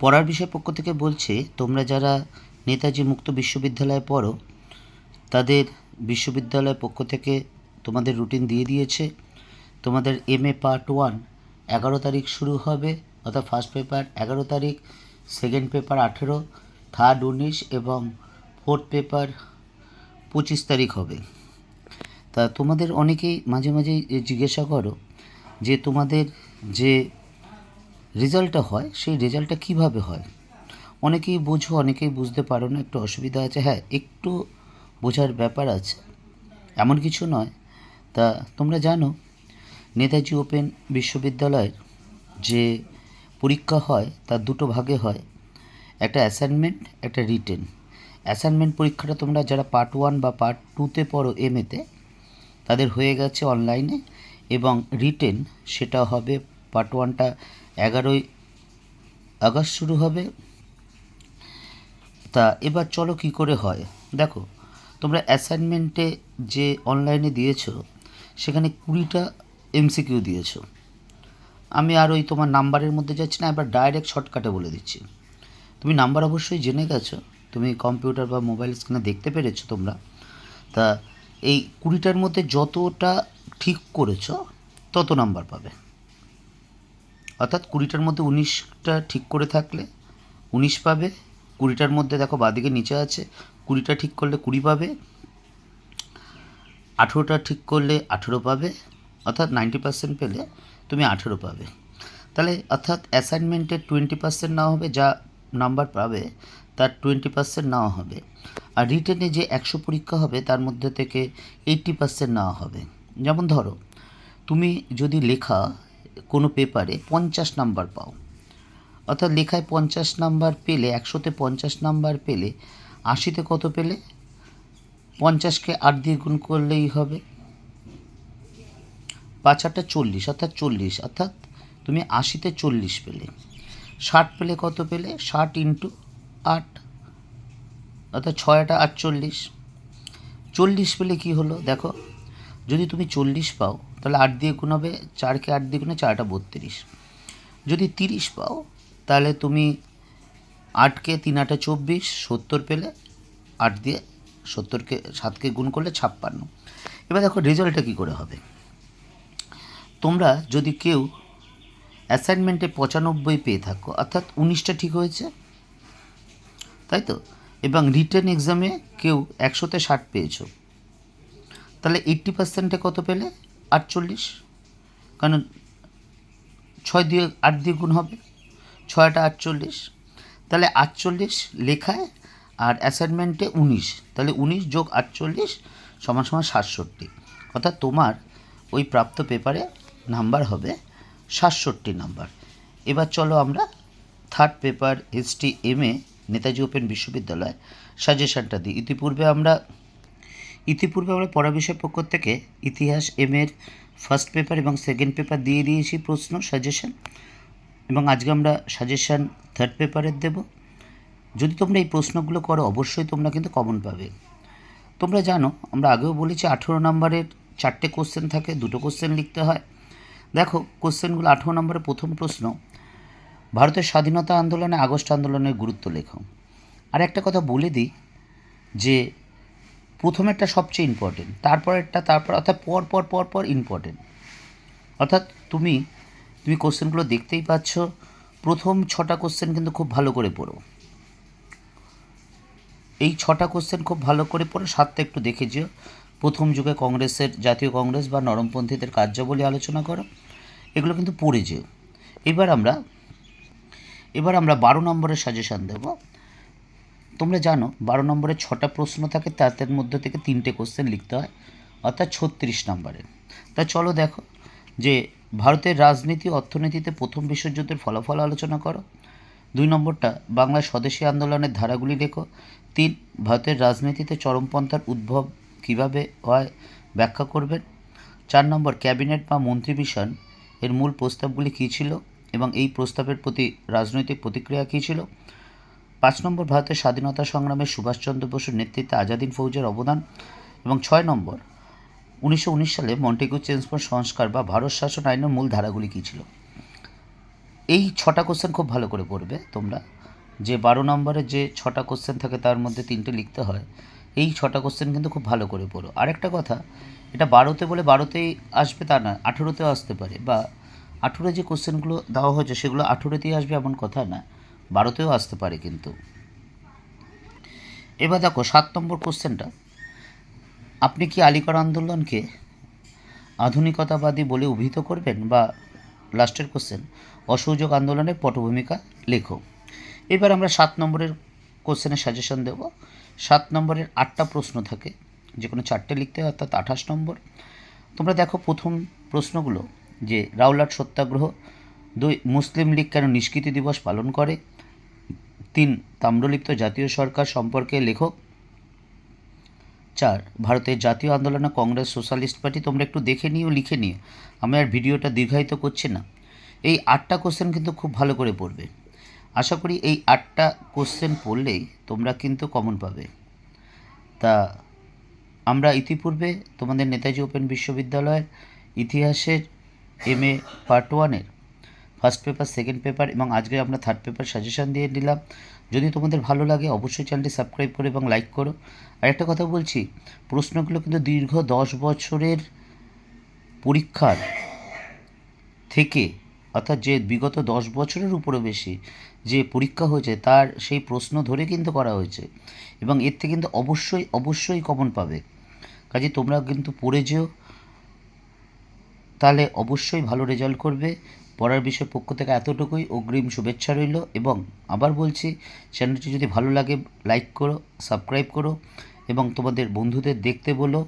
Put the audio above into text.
পড়ার বিষয় পক্ষ থেকে বলছে, তোমরা যারা নেতাজি মুক্ত বিশ্ববিদ্যালয়ে পড়ো, তাদের বিশ্ববিদ্যালয় পক্ষ থেকে তোমাদের রুটিন দিয়ে দিয়েছে। তোমাদের এম এ পার্ট ওয়ান এগারো তারিখ শুরু হবে, অর্থাৎ ফার্স্ট পেপার এগারো তারিখ সেকেন্ড পেপার আঠেরো থার্ড উনিশ এবং ফোর্থ পেপার পঁচিশ তারিখ হবে। তা তোমাদের অনেকেই মাঝে মাঝে জিজ্ঞাসা করো যে তোমাদের যে রেজাল্টটা হয়, সেই রেজাল্টটা কীভাবে হয়? অনেকেই বোঝো, অনেকেই বুঝতে পারো না, একটু অসুবিধা আছে। হ্যাঁ একটু বোঝার ব্যাপার আছে। এমন কিছু নয়। তা তোমরা জানো, নেতাজি ওপেন বিশ্ববিদ্যালয়ের যে পরীক্ষা হয়, তার দুটো ভাগে হয়। একটা অ্যাসাইনমেন্ট একটা রিটেন অ্যাসাইনমেন্ট পরীক্ষাটা তোমরা যারা পার্ট ওয়ান বা পার্ট টুতে পড়ো এমএতে তাদের হয়ে গেছে অনলাইনে এবং রিটেন সেটা হবে পার্ট ওয়ানটা এগারোই আগস্ট শুরু হবে। তা এবার চলো কি করে হয়? দেখো, তোমরা অ্যাসাইনমেন্টে যে অনলাইনে দিয়েছ, সেখানে কুড়িটা এমসিকিউ দিয়েছ। আমি আর ওই তোমার নাম্বারের মধ্যে যাচ্ছি না, এবার ডাইরেক্ট শর্টকাটে বলে দিচ্ছি। তুমি নাম্বার অবশ্যই জেনে গেছো, তুমি কম্পিউটার বা মোবাইল স্ক্রিনে দেখতে পেরেছ তোমরা। তা এই কুড়িটার মধ্যে যতটা ঠিক করেছ, তত নাম্বার পাবে। অর্থাৎ কুড়িটার মধ্যে উনিশটা ঠিক করে থাকলে উনিশ পাবে, কুড়িটার মধ্যে দেখো বাদিকে নিচে আছে, কুড়িটা ঠিক করলে কুড়ি পাবে, আঠেরোটা ঠিক করলে আঠেরো পাবে, অর্থাৎ নাইনটি পার্সেন্ট পেলে তুমি আঠেরো পাবে। তাহলে অর্থাৎ অ্যাসাইনমেন্টের টোয়েন্টি পার্সেন্ট নেওয়া হবে, যা নাম্বার পাবে, তার টোয়েন্টি পার্সেন্ট নেওয়া হবে। আর রিটেনে যে একশো পরীক্ষা হবে, তার মধ্যে থেকে এইট্টি পার্সেন্ট নেওয়া হবে। যেমন ধরো, তুমি যদি লেখা কোনো পেপারে পঞ্চাশ নাম্বার পাও। অর্থাৎ লেখায় পঞ্চাশ নাম্বার পেলে, একশোতে পঞ্চাশ নাম্বার পেলে, আশিতে কত পেলে? পঞ্চাশকে আট দিয়ে গুণ করলেই হবে। পাঁচ আটটা চল্লিশ, অর্থাৎ চল্লিশ, অর্থাৎ তুমি আশিতে চল্লিশ পেলে। ষাট পেলে কত পেলে? ষাট ইন্টু আট, অর্থাৎ ছয়টা আটচল্লিশ। চল্লিশ পেলে কি হলো? দেখো যদি তুমি চল্লিশ পাও, তাহলে আট দিয়ে গুণ হবে, চারকে আট দিয়ে গুণে চারটা বত্রিশ। যদি তিরিশ পাও, তাহলে তুমি আটকে তিন আটে চব্বিশ, সত্তর পেলে আট দিয়ে সত্তরকে, সাতকে গুণ করলে ছাপ্পান্ন। এবার দেখো রেজাল্টটা কী করে হবে। তোমরা যদি কেউ অ্যাসাইনমেন্টে পঁচানব্বই পেয়ে থাকো, অর্থাৎ উনিশটা ঠিক হয়েছে, তাই তো? এবং রিটার্ন এক্সামে কেউ একশোতে ষাট পেয়েছ তাহলে এইট্টি পার্সেন্টে কত পেলে? আটচল্লিশ। কারণ ছয় দিয়ে আট দিয়ে গুণ হবে? ছয়টা আটচল্লিশ। তাহলে আটচল্লিশ লেখায় আর অ্যাসাইনমেন্টে উনিশ। তাহলে উনিশ যোগ আটচল্লিশ সমান সমান সাতষট্টি। অর্থাৎ তোমার ওই প্রাপ্ত পেপারে নাম্বার হবে সাতষট্টি নাম্বার। এবার চলো আমরা third paper history M A Netaji open বিশ্ববিদ্যালয় সাজেশনটা দিই। ইতিপূর্বে আমরা ইতিপূর্বে আমরা পড়া বিষয় পক্ষ থেকে ইতিহাস এম এর ফার্স্ট পেপার এবং সেকেন্ড পেপার দিয়ে দিয়েছি প্রশ্ন সাজেশন এবং আজকে আমরা সাজেশন থার্ড পেপারের দেব। যদি তোমরা এই প্রশ্নগুলো করো, অবশ্যই তোমরা কিন্তু কমন পাবে। তোমরা জানো, আমরা আগেও বলেছি আঠেরো নম্বরের চারটে কোশ্চেন থাকে, দুটো কোশ্চেন লিখতে হয়। দেখো কোশ্চেনগুলো আঠেরো নম্বরের প্রথম প্রশ্ন, ভারতের স্বাধীনতা আন্দোলনে আগস্ট আন্দোলনের গুরুত্ব লেখো। আর একটা কথা বলে দিই যে প্রথমেরটা সবচেয়ে ইম্পর্টেন্ট তারপরেরটা তারপর, অর্থাৎ পর পর পর পর ইম্পর্টেন্ট অর্থাৎ তুমি তুমি কোশ্চেনগুলো দেখতেই পাচ্ছ, প্রথম ছটা কোশ্চেন কিন্তু খুব ভালো করে পড়ো। এই ছটা কোশ্চেন খুব ভালো করে পড়ো, সাতটা একটু দেখে যেও। প্রথম যুগে কংগ্রেসের, জাতীয় কংগ্রেস বা নরমপন্থীদের কার্যাবলী আলোচনা করো, এগুলো কিন্তু পড়ে যেও। এবার আমরা এবার আমরা বারো নম্বরের সাজেশান দেব। তোমরা জানো, বারো নম্বরে ছটা প্রশ্ন থাকে, তাদের মধ্যে থেকে তিনটে কোশ্চেন লিখতে হয়, অর্থাৎ ছত্রিশ নম্বরে। তা চলো দেখো, যে ভারতের রাজনীতি, অর্থনীতিতে প্রথম বিশ্বযুদ্ধের ফলাফল আলোচনা করো। দুই নম্বরটা, বাংলার স্বদেশী আন্দোলনের ধারাগুলি লেখো। তিন, ভারতের রাজনীতিতে চরমপন্থার উদ্ভব কীভাবে হয়, ব্যাখ্যা করবেন চার নম্বর, ক্যাবিনেট বা মন্ত্রী মিশন এর মূল প্রস্তাবগুলি কী ছিল এবং এই প্রস্তাবের প্রতি রাজনৈতিক প্রতিক্রিয়া কী ছিল? পাঁচ নম্বর ভারতের স্বাধীনতা সংগ্রামে সুভাষচন্দ্র বসুর নেতৃত্বে আজাদিন ফৌজের অবদান এবং ছয় নম্বর, উনিশশো উনিশ সালে মন্টেগু চেন্সফোর সংস্কার বা ভারত শাসন আইনের মূল ধারাগুলি কী ছিল? এই ছটা কোশ্চেন খুব ভালো করে পড়বে তোমরা। যে বারো নম্বরে যে ছটা কোশ্চেন থাকে তার মধ্যে তিনটে লিখতে হয়, এই ছটা কোশ্চেন কিন্তু খুব ভালো করে পড়ো। আরেকটা কথা, এটা বারোতে বলে বারোতেই আসবে তা না, আঠেরোতেও আসতে পারে বা আঠেরো যে কোশ্চেনগুলো দেওয়া হয়েছে সেগুলো আঠেরোতেই আসবে এমন কথা না। বারোতেও আসতে পারে কিন্তু। এবার দেখো, সাত নম্বর কোশ্চেনটা আপনি কি আলিগড় আন্দোলনকে আধুনিকতাবাদী বলে অভিহিত করবেন? বা লাস্টের কোশ্চেন অসহযোগ আন্দোলনের পটভূমিকা লেখো। এবার আমরা সাত নম্বরের কোশ্চেনের সাজেশন দেব। সাত নম্বরের আটটা প্রশ্ন থাকে যে কোনো চারটে লিখতে হয়, অর্থাৎ আঠাশ নম্বর। তোমরা দেখো প্রথম প্রশ্নগুলো, যে রাওলাট সত্যাগ্রহ দুই, মুসলিম লীগ কেন নিষ্কৃতি দিবস পালন করে? তিন, তাম্রলিপ্ত জাতীয় সরকার সম্পর্কে লেখক। চার, ভারতের জাতীয় আন্দোলনে কংগ্রেস সোশ্যালিস্ট পার্টি, তোমরা একটু দেখে নিও, লিখে নিও। আমি আর ভিডিওটা দীর্ঘায়িত করছি না। এই আটটা কোশ্চেন কিন্তু খুব ভালো করে পড়বে। আশা করি এই আটটা কোশ্চেন পড়লেই তোমরা কিন্তু কমন পাবে। তা, আমরা ইতিপূর্বে তোমাদের নেতাজি ওপেন বিশ্ববিদ্যালয়ের ইতিহাসের এম এ পার্ট ওয়ানের ফার্স্ট পেপার সেকেন্ড পেপার এবং আজকে আমরা থার্ড পেপার সাজেশন দিয়ে দিলাম। যদি তোমাদের ভালো লাগে অবশ্যই চ্যানেলটি সাবস্ক্রাইব করো এবং লাইক করো। আর একটা কথা বলছি, প্রশ্নগুলো কিন্তু দীর্ঘ দশ বছরের পরীক্ষার থেকে, অর্থাৎ যে বিগত দশ বছরের উপরে বেশি যে পরীক্ষা হয়েছে, তার সেই প্রশ্ন ধরে কিন্তু করা হয়েছে। এবং এর থেকে কিন্তু অবশ্যই অবশ্যই কমন পাবে। কাজে তোমরা কিন্তু পড়ে যেও। তাহলে অবশ্যই ভালো রেজাল্ট করবে। পড়ার বিষয় পক্ষ থেকে এতটুকুই। অগ্রিম শুভেচ্ছা রইল এবং আবার বলছি চ্যানেলটি যদি ভালো লাগে লাইক করো সাবস্ক্রাইব করো এবং তোমাদের বন্ধুদের দেখতে বলো।